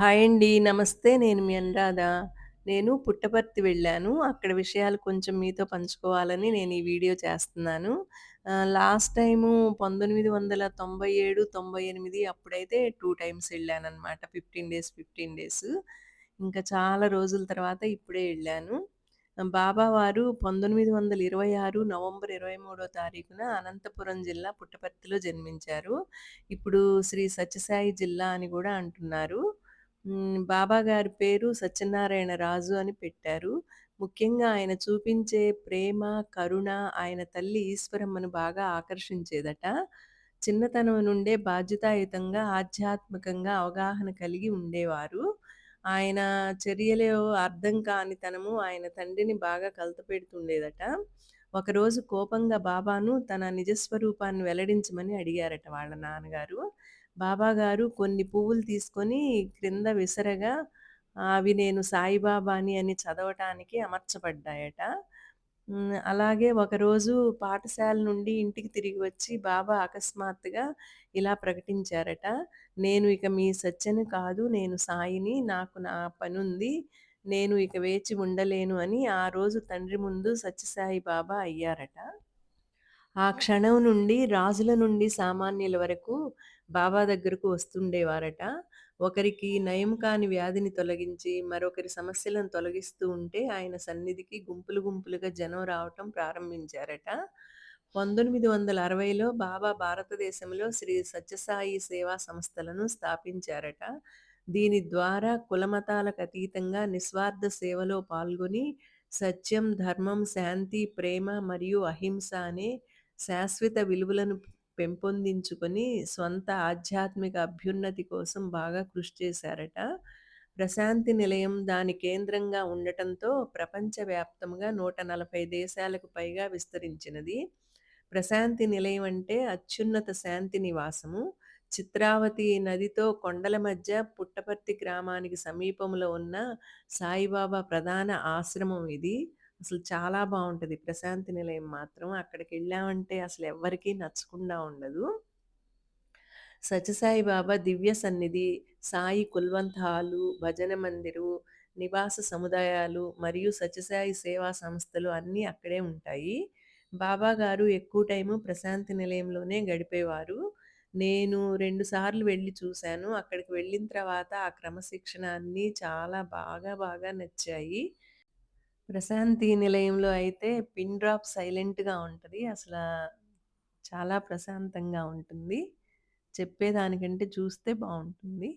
Hi అండి. నమస్తే. నేను మీ అనురాధ. నేను పుట్టపర్తి వెళ్ళాను. అక్కడ విషయాలు కొంచెం మీతో పంచుకోవాలని నేను ఈ వీడియో చేస్తున్నాను. లాస్ట్ టైము 1997, 98 అప్పుడైతే టూ టైమ్స్ వెళ్ళాను అనమాట ఫిఫ్టీన్ డేస్, 15 డేస్. ఇంకా చాలా రోజుల తర్వాత ఇప్పుడే వెళ్ళాను బాబా వారు 1926 నవంబర్ 23 తారీఖున అనంతపురం జిల్లా పుట్టపర్తిలో జన్మించారు. ఇప్పుడు శ్రీ సత్యసాయి జిల్లా అని కూడా అంటున్నారు. హ్మ్. బాబా గారి పేరు సత్యనారాయణ రాజు అని పెట్టారు. ముఖ్యంగా ఆయన చూపించే ప్రేమ, కరుణ ఆయన తల్లి ఈశ్వరమ్మను బాగా ఆకర్షించేదట. చిన్నతనం నుండే బాధ్యతాయుతంగా, ఆధ్యాత్మికంగా అవగాహన కలిగి ఉండేవారు. ఆయన చర్యలో అర్థం కానితనము ఆయన తండ్రిని బాగా కలతపెడుతుండేదట. ఒకరోజు కోపంగా బాబాను తన నిజస్వరూపాన్ని వెల్లడించమని అడిగారట వాళ్ళ నాన్నగారు. బాబాగారు కొన్ని పువ్వులు తీసుకొని క్రింద విసరగా అవి నేను సాయిబాబాని అని చదవటానికి అమర్చబడ్డాయట. అలాగే ఒకరోజు పాఠశాల నుండి ఇంటికి తిరిగి వచ్చి బాబా అకస్మాత్తుగా ఇలా ప్రకటించారట. "నేను ఇక మీ సత్యను కాదు. నేను సాయిని. నాకు నా పనుంది. నేను ఇక వేచి ఉండలేను" అని ఆ రోజు తండ్రి ముందు సత్యసాయి బాబా అయ్యారట. ఆ క్షణం నుండి రాజుల నుండి సామాన్యుల వరకు బాబా దగ్గరకు వస్తుండేవారట. ఒకరికి నయం కాని వ్యాధిని తొలగించి, మరొకరి సమస్యలను తొలగిస్తూ ఉంటే ఆయన సన్నిధికి గుంపులు గుంపులుగా జనం రావటం ప్రారంభించారట. 1960లో బాబా భారతదేశంలో శ్రీ సత్యసాయి సేవా సంస్థలను స్థాపించారట. దీని ద్వారా కులమతాలకు అతీతంగా నిస్వార్థ సేవలో పాల్గొని సత్యం, ధర్మం, శాంతి, ప్రేమ మరియు అహింస అనే శాశ్వత విలువలను పెంపొందించుకొని స్వంత ఆధ్యాత్మిక అభ్యున్నతి కోసం బాగా కృషి చేశారట. ప్రశాంతి నిలయం దాని కేంద్రంగా ఉండటంతో ప్రపంచవ్యాప్తంగా 140 దేశాలకు పైగా విస్తరించినది. ప్రశాంతి నిలయం అంటే అత్యున్నత శాంతి నివాసము. చిత్రావతి నదితో కొండల మధ్య పుట్టపర్తి గ్రామానికి సమీపంలో ఉన్న సాయిబాబా ప్రధాన ఆశ్రమం ఇది. అసలు చాలా బాగుంటుంది ప్రశాంతి నిలయం మాత్రం. అక్కడికి వెళ్ళామంటే అసలు ఎవ్వరికీ నచ్చకుండా ఉండదు. సత్యసాయి బాబా దివ్య సన్నిధి, సాయి కుల్వంత్ హాలు, భజన మందిరు, నివాస సముదాయాలు మరియు సత్యసాయి సేవా సంస్థలు అన్నీ అక్కడే ఉంటాయి. బాబా గారు ఎక్కువ టైము ప్రశాంతి నిలయంలోనే గడిపేవారు. నేను 2 సార్లు వెళ్ళి చూశాను. అక్కడికి వెళ్ళిన తర్వాత ఆ క్రమశిక్షణ అన్నీ చాలా బాగా బాగా నచ్చాయి. ప్రశాంతి నిలయంలో అయితే పిన్ డ్రాప్ సైలెంట్‌గా ఉంటది. అసలా చాలా ప్రశాంతంగా ఉంటుంది. చెప్పేదానికంటే చూస్తే బావుంటుంది.